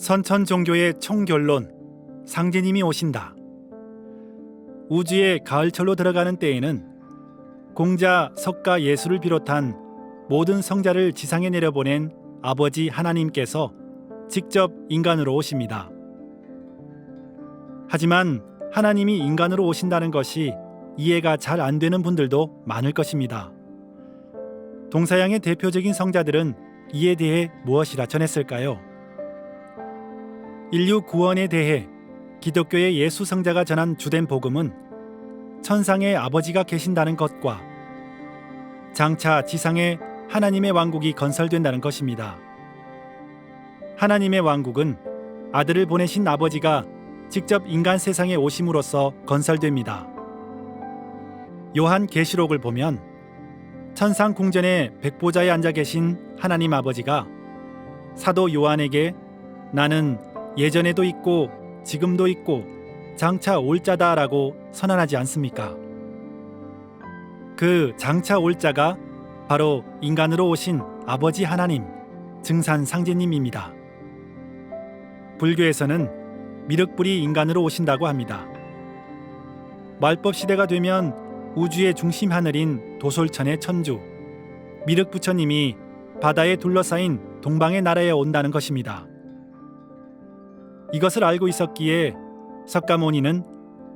선천 종교의 총결론 상제님이 오신다. 우주의 가을철로 들어가는 때에는 공자 석가 예수를 비롯한 모든 성자를 지상에 내려보낸 아버지 하나님께서 직접 인간으로 오십니다. 하지만 하나님이 인간으로 오신다는 것이 이해가 잘 안 되는 분들도 많을 것입니다. 동서양의 대표적인 성자들은 이에 대해 무엇이라 전했을까요? 인류 구원에 대해 기독교의 예수 성자가 전한 주된 복음은 천상의 아버지가 계신다는 것과 장차 지상에 하나님의 왕국이 건설된다는 것입니다. 하나님의 왕국은 아들을 보내신 아버지가 직접 인간 세상에 오심으로써 건설됩니다. 요한 계시록을 보면 천상 궁전의 백보자에 앉아 계신 하나님 아버지가 사도 요한에게 나는 예전에도 있고 지금도 있고 장차 올 자다라고 선언하지 않습니까? 그 장차 올 자가 바로 인간으로 오신 아버지 하나님, 증산 상제님입니다. 불교에서는 미륵불이 인간으로 오신다고 합니다. 말법 시대가 되면 우주의 중심 하늘인 도솔천의 천주 미륵 부처님이 바다에 둘러싸인 동방의 나라에 온다는 것입니다. 이것을 알고 있었기에 석가모니는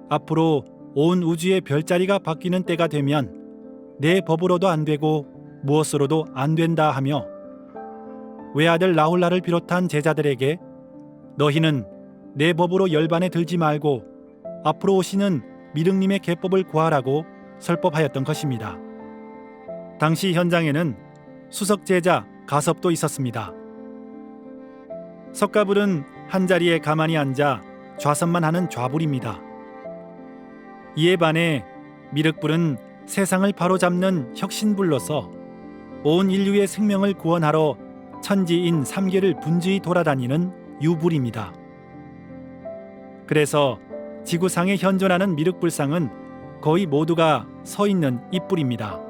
앞으로 온 우주의 별자리가 바뀌는 때가 되면 내 법으로도 안 되고 무엇으로도 안 된다 하며 외아들 라훌라를 비롯한 제자들에게 너희는 내 법으로 열반에 들지 말고 앞으로 오시는 미륵님의 계법을 구하라고 설법하였던 것입니다. 당시 현장에는 수석 제자 가섭도 있었습니다. 석가불은 한 자리에 가만히 앉아 좌선만 하는 좌불입니다. 이에 반해 미륵불은 세상을 바로잡는 혁신불로서 온 인류의 생명을 구원하러 천지인 삼계를 분주히 돌아다니는 유불입니다. 그래서 지구상에 현존하는 미륵불상은 거의 모두가 서 있는 입불입니다.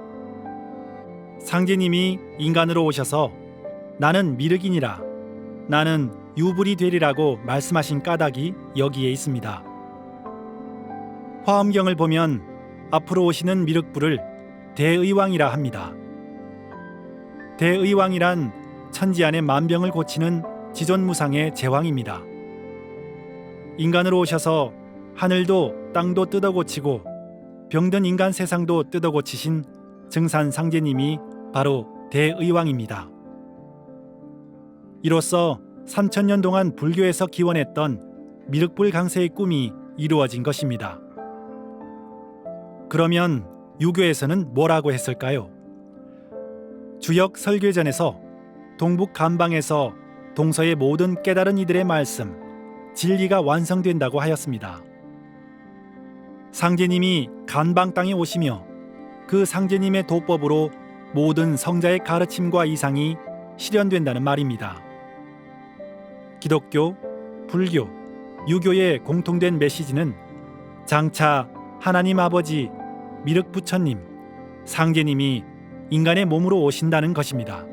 상제님이 인간으로 오셔서 나는 미륵이니라 나는 유불이 되리라고 말씀하신 까닭이 여기에 있습니다. 화엄경을 보면 앞으로 오시는 미륵불을 대의왕이라 합니다. 대의왕이란 천지 안의 만병을 고치는 지존무상의 제왕입니다. 인간으로 오셔서 하늘도 땅도 뜯어 고치고 병든 인간 세상도 뜯어 고치신 증산 상제님이 바로 대의왕입니다. 이로써 3천년 동안 불교에서 기원했던 미륵불 강세의 꿈이 이루어진 것입니다. 그러면 유교에서는 뭐라고 했을까요? 주역 설교전에서 동북 간방에서 동서의 모든 깨달은 이들의 말씀, 진리가 완성된다고 하였습니다. 상제님이 간방 땅에 오시며 그 상제님의 도법으로 모든 성자의 가르침과 이상이 실현된다는 말입니다. 기독교, 불교, 유교의 공통된 메시지는 장차 하나님 아버지, 미륵 부처님, 상제님이 인간의 몸으로 오신다는 것입니다.